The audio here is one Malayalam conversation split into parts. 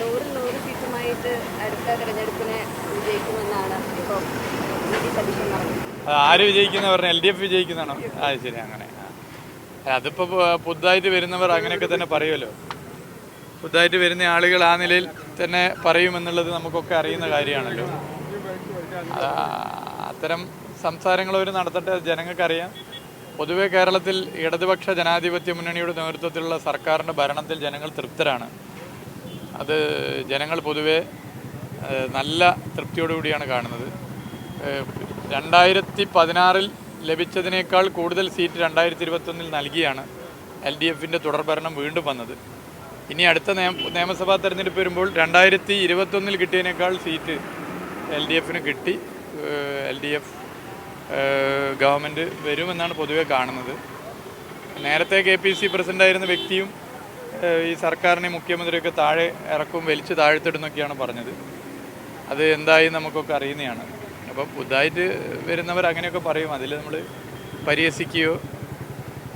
നൂറിൽ നൂറ് സീറ്റുമായിട്ട് അടുത്ത തെരഞ്ഞെടുപ്പിനെ വിജയിക്കുമെന്നാണ് ഇപ്പോൾ ആര് വിജയിക്കുന്ന പറഞ്ഞ എൽ ഡി എഫ് വിജയിക്കുന്നതാണോ? അത് ശരി അങ്ങനെ. അതിപ്പോ പുതുതായിട്ട് വരുന്നവർ അങ്ങനെയൊക്കെ തന്നെ പറയുമല്ലോ. പുതുതായിട്ട് വരുന്ന ആളുകൾ ആ നിലയിൽ തന്നെ പറയുമെന്നുള്ളത് നമുക്കൊക്കെ അറിയുന്ന കാര്യമാണല്ലോ. അത്തരം സംസാരങ്ങൾ അവർ നടത്തട്ടെ ജനങ്ങൾക്കറിയാം. പൊതുവെ കേരളത്തിൽ ഇടതുപക്ഷ ജനാധിപത്യ മുന്നണിയുടെ നേതൃത്വത്തിലുള്ള സർക്കാരിന്റെ ഭരണത്തിൽ ജനങ്ങൾ തൃപ്തരാണ്. അത് ജനങ്ങൾ പൊതുവെ നല്ല തൃപ്തിയോടുകൂടിയാണ് കാണുന്നത്. രണ്ടായിരത്തി പതിനാറിൽ ലഭിച്ചതിനേക്കാൾ കൂടുതൽ സീറ്റ് രണ്ടായിരത്തി ഇരുപത്തൊന്നിൽ നൽകിയാണ് എൽ ഡി എഫിന്റെ തുടർഭരണം വീണ്ടും വന്നത്. ഇനി അടുത്ത നിയമ നിയമസഭാ തെരഞ്ഞെടുപ്പ് വരുമ്പോൾ രണ്ടായിരത്തി ഇരുപത്തൊന്നിൽ കിട്ടിയതിനേക്കാൾ സീറ്റ് എൽ ഡി എഫിന് കിട്ടി. എൽ ഡി എഫ് ഗവൺമെന്റ് വരുമെന്നാണ് പൊതുവെ കാണുന്നത്. നേരത്തെ കെ പി സി പ്രസിഡന്റായിരുന്ന വ്യക്തിയും ഈ സർക്കാരിനെ മുഖ്യമന്ത്രിയൊക്കെ താഴെ ഇറക്കും വലിച്ചു താഴ്ത്തിടുന്നൊക്കെയാണ് പറഞ്ഞത്. അത് എന്തായി നമുക്കൊക്കെ അറിയുന്നതാണ്. അപ്പോൾ പുതുതായിട്ട് വരുന്നവർ അങ്ങനെയൊക്കെ പറയും. അതിൽ നമ്മൾ പരിഹസിക്കുകയോ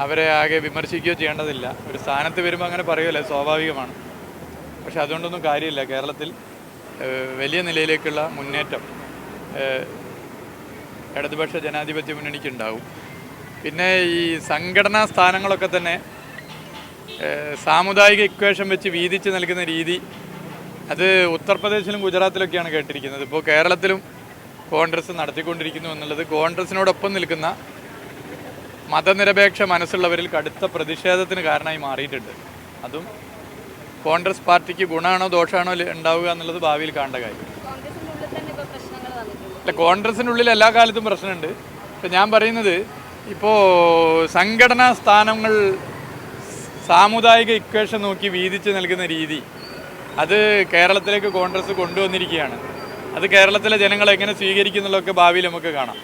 അവരെ ആകെ വിമർശിക്കുകയോ ചെയ്യേണ്ടതില്ല. ഒരു സ്ഥാനത്ത് വരുമ്പോൾ അങ്ങനെ പറയുമല്ലേ സ്വാഭാവികമാണ്. പക്ഷെ അതുകൊണ്ടൊന്നും കാര്യമില്ല. കേരളത്തിൽ വലിയ നിലയിലേക്കുള്ള മുന്നേറ്റം ഇടതുപക്ഷ ജനാധിപത്യ മുന്നണിക്ക് ഉണ്ടാവും പിന്നെ ഈ സംഘടനാ സ്ഥാനങ്ങളൊക്കെ തന്നെ സാമുദായിക ഇക്വേഷൻ വെച്ച് വീതിച്ച് നൽകുന്ന രീതി അത് ഉത്തർപ്രദേശിലും ഗുജറാത്തിലൊക്കെയാണ് കേട്ടിരിക്കുന്നത്. ഇപ്പോൾ കേരളത്തിലും കോൺഗ്രസ് നടത്തിക്കൊണ്ടിരിക്കുന്നു എന്നുള്ളത് കോൺഗ്രസിനോടൊപ്പം നിൽക്കുന്ന മതനിരപേക്ഷ മനസ്സുള്ളവരിൽ കടുത്ത പ്രതിഷേധത്തിന് കാരണമായി മാറിയിട്ടുണ്ട്. അതും കോൺഗ്രസ് പാർട്ടിക്ക് ഗുണമാണോ ദോഷമാണോ ഉണ്ടാവുക എന്നുള്ളത് ഭാവിയിൽ കാണേണ്ട കാര്യം. അല്ല കോൺഗ്രസിനുള്ളിൽ എല്ലാ കാലത്തും പ്രശ്നമുണ്ട്. ഇപ്പം ഞാൻ പറയുന്നത് ഇപ്പോൾ സംഘടനാ സ്ഥാനങ്ങൾ സാമുദായിക ഇക്വേഷൻ നോക്കി വീതിച്ച് നൽകുന്ന രീതി അത് കേരളത്തിലേക്ക് കോൺഗ്രസ് കൊണ്ടുവന്നിരിക്കുകയാണ്. അത് കേരളത്തിലെ ജനങ്ങൾ എങ്ങനെ സ്വീകരിക്കുന്നുള്ളതൊക്കെ ഭാവിയിൽ നമുക്ക് കാണാം.